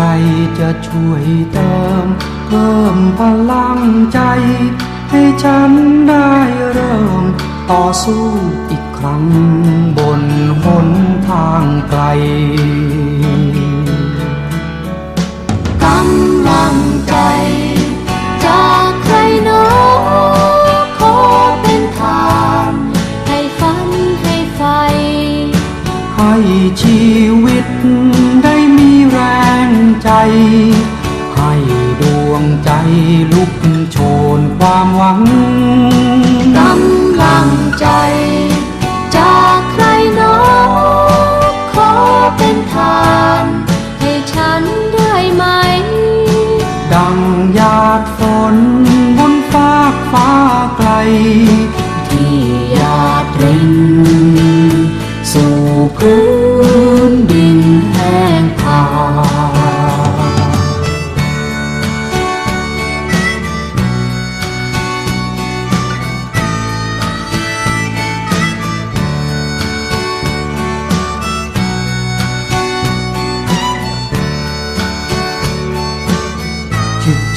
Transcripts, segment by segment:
รจะช่วยเติม เพิ่มพลังใจ ให้ฉันได้เริ่ม ต่อสู้อีกครั้งบนหนทางไกลกำลังใจจากใครหนอขอเป็นทานให้ฝันให้ไฟให้ชี ใจลุกโชนความหวังกำลังใจ จากใครหนอขอเป็นทาน ให้ฉันได้ไหม ดังหยาดฝนบนฟากฟ้าไกล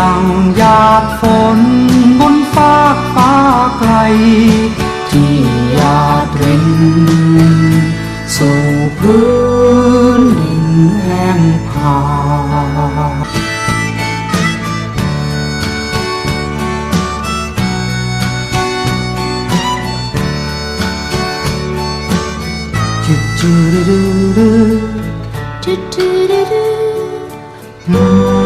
ดังหยาดฝนบนฟากฟ้าไกล ที่หยาดรินสู่พื้นดินแห้งผาจุดจุดดูดูจุดจุดดูดู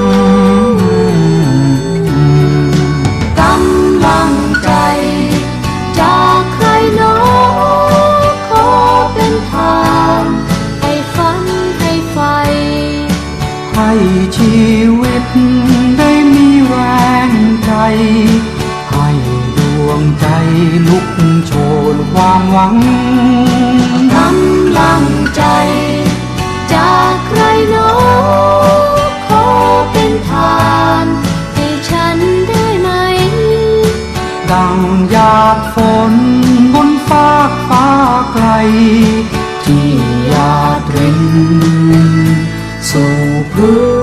ให้ชีวิตได้มีแรงใจ ให้ดวงใจลุกโชนความหวังกำลังใจ จากใครหนอขอเป็นทานให้ฉันได้ไหม ดังหยาดฝนบนฟากฟ้าไกล Jesus.